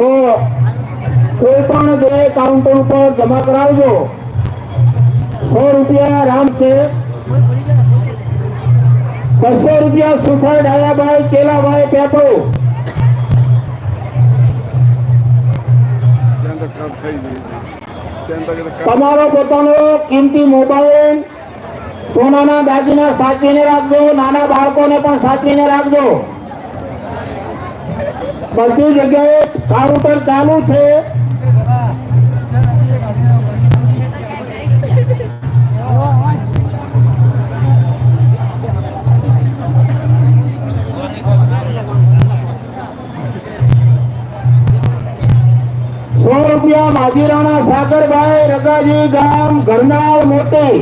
તો કોઈ પણ બે કાઉન્ટર ઉપર જમા કરાવજો. સો રૂપિયા રામ છે. બસો રૂપિયા સુખર ડાયાભાઈ કેલાભાઈ પેટો તમારો પોતાનો કિંમતી મોબાઈલ સોનાના દાગીના સાચવીને રાખજો, નાના બાળકોને પણ સાચવીને રાખજો. બધી જગ્યાએ કાઉન્ટર ચાલુ છે. સો રૂપિયા માજીરાણા સાગરભાઈ રગાજી ગામ ઘરનાળ મોટી.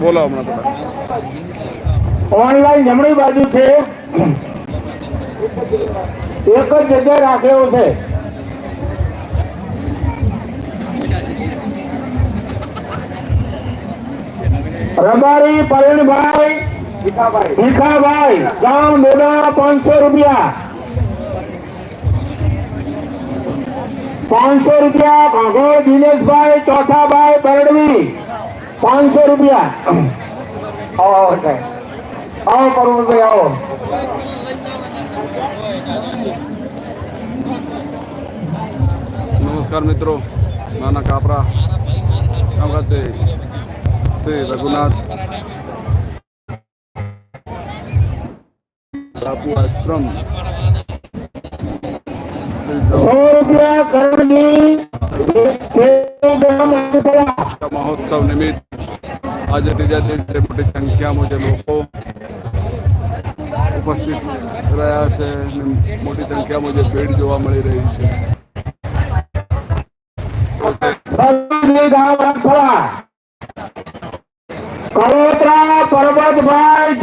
બોલો હમણાં થોડા. ઓનલાઈન જમણી બાજુ છે. એક જ જગ્યાએ રાખેલો છે. રબારી, પરણભાઈ, ભીખાભાઈ, ગામ ડોડા પાંચસો રૂપિયા. પાંચસો રૂપિયા ભાગોળ દિનેશભાઈ, ચોથાભાઈ, બરડવી. पाँच सौ रुपया। और आओ करोड़ रुपये आओ। नमस्कार मित्रों नाना कापरा क्या कहते श्री रघुनाथ। बापू आश्रम। सौ रुपया करोड़ महोत्सव निमित्त। आज ત્રીજા દિવસે મોટી સંખ્યા મુજબ લોકો ઉપસ્થિત રહ્યા છે મોટી સંખ્યા મુજબ ભીડ જોવા મળી રહી છે કરોતરા પરબતભાઈ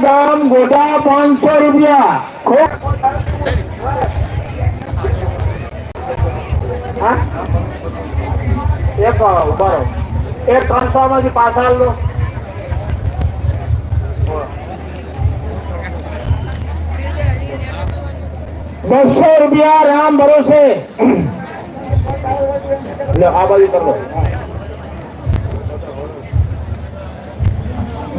ગામ ગોઢા પાંચસો રૂપિયા એક એક ત્રણસો માંથી પાછળ લો બસો રૂપિયા રામ ભરોસે.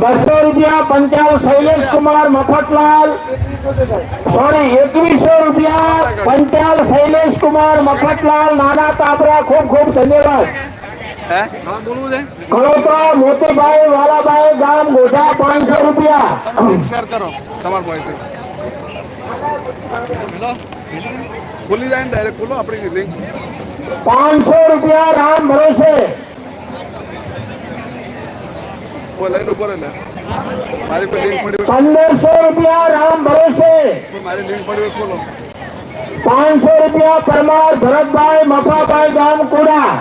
બસો રૂપિયા પંચાવન શૈલેષ કુમાર મફતલાલ. સોરી, એકવીસો રૂપિયા પંચાલ શૈલેષ કુમાર મફતલાલ. નાના તાપરા ખૂબ ખૂબ ધન્યવાદ. મોતીભાઈ વાલાભાઈ ગામ ગોધા પાંચસો રૂપિયા. શેર કરો તમાર માહિતી ખુલી જાય ને ડાયરેક્ટ ખુલો આપણી લિંક પાંચસો રૂપિયા રામ ભરોસે. કોઈ ઉપર એટલે મારી કોઈ લિંક પડી પંદરસો રૂપિયા રામ ભરોસે. મારી લિંક પડી ખોલો. પાંચસો રૂપિયા પરમાર ભરતભાઈ મફાભાઈ ગામ કુડા.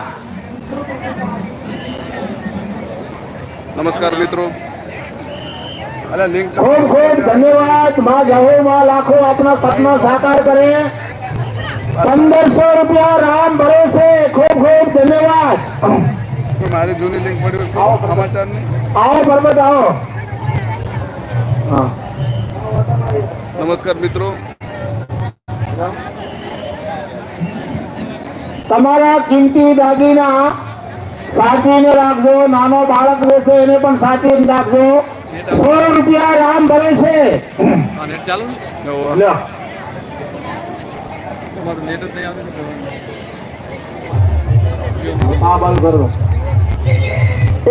નમસ્કાર મિત્રો. અલા લિંક ખૂબ ખૂબ ધન્યવાદ. માં જહો માં લાખો આપના સપના સાકાર કરે. પંદરસો રૂપિયા રામ ભરોસે ખૂબ ખૂબ ધન્યવાદ. મારી જૂની લિંક પડી સમાચારની આવો બરોબર આવો. હા. નમસ્કાર મિત્રો. તમારા કિંમતી દાગીના સાચવીને રાખજો નાનો બાળક રહેશે એને પણ સાચવીને રાખજો. સો રૂપિયા રામ ભરે છે.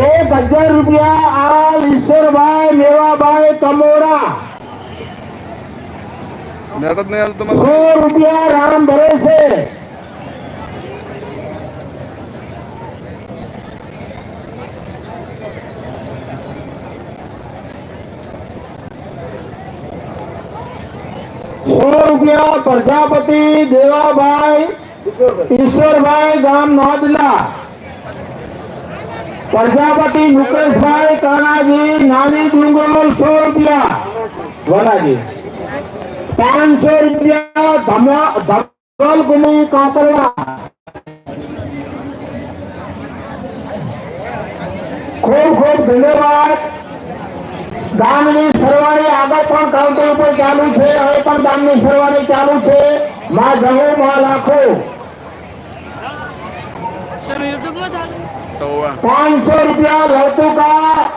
એક હજાર રૂપિયા આ ઈશ્વરભાઈ મેવાભાઈ કમોરા. સો રૂપિયા રામ ભરે છે સો રૂપિયા પ્રજાપતિ દેવાભાઈ ઈશ્વરભાઈ ગામ નોદલા પ્રજાપતિ મુકેશભાઈ કાનાજી, નાની ડુંગરોલ સો રૂપિયા. વનાજી પાંચસો રૂપિયા ધમા ધમ- ખૂબ ખૂબ ધન્યવાદ. આગળ પણ કાઉન્ટર ઉપર ચાલુ છે હવે પણ દાનની સરવાણી ચાલુ છે. માં જહો માં લાખો પાંચસો રૂપિયા લડતુકા.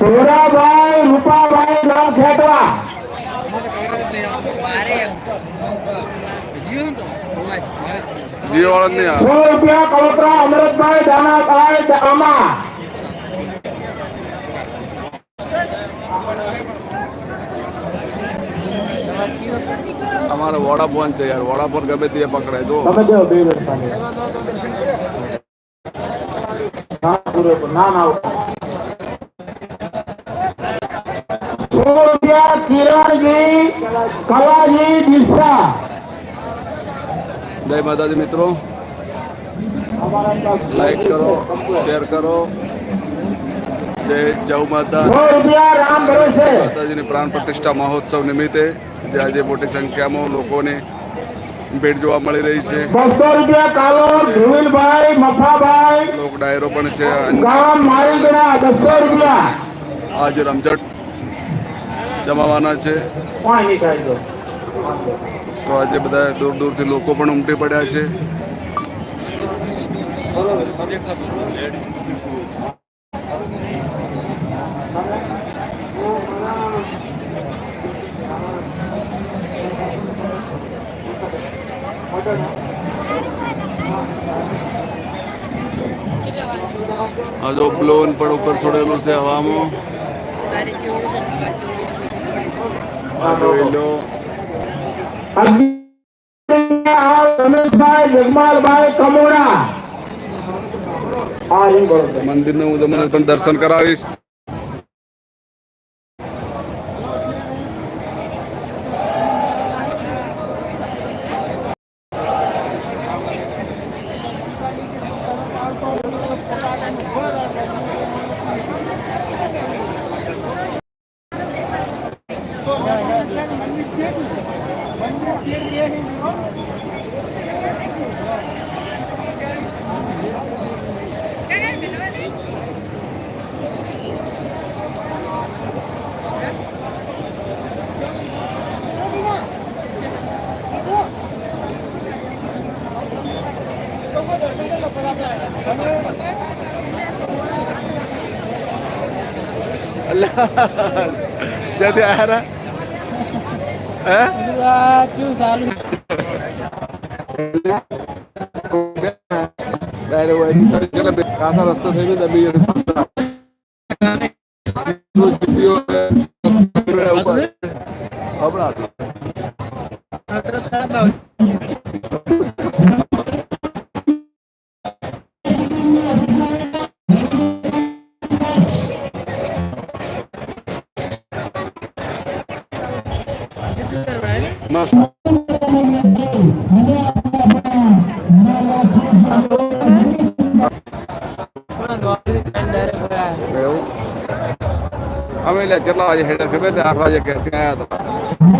ધોરાભાઈ રૂપાભાઈ નામ ખેટવા જીઓ વાળા નહીં સો રૂપિયા કવકરા અમરતભાઈ દાનાભાઈ દામા. અમારે વોડાફોન છે યાર વોડાફોન ગમે તે પકડાય ના ના કિરણજી કલાજી દિશા જય માતાજી મિત્રો. લાઈક કરો શેર કરો. જય જય માતા. માતાજીની પ્રાણ પ્રતિષ્ઠા મહોત્સવ નિમિત્તે. જે આજે મોટી સંખ્યામાં લોકોને ભેટ જોવા મળી રહી છે. બસો રૂપિયા કાલો ધ્રુવીલભાઈ મફાભાઈ. લોક ડાયરો પણ છે. આજે રમઝટ જમાવાના છે. તો આજે બધા દૂર દૂરથી લોકો પણ ઉમટી પડ્યા છે. આ બ્લોન પણ ઉપર છોડેલું છે હવામાં. મંદિર મંદિરનું હું તમને પણ દર્શન કરાવીશ. لا جدي إحنا ها تشوف لا لا هو جرب كاسر أستاذ هيمن ابي يرفع અમે એટલે કેટલા વાગે હેડે ખબર આઠ વાગે ત્યાં આવ્યા હતા.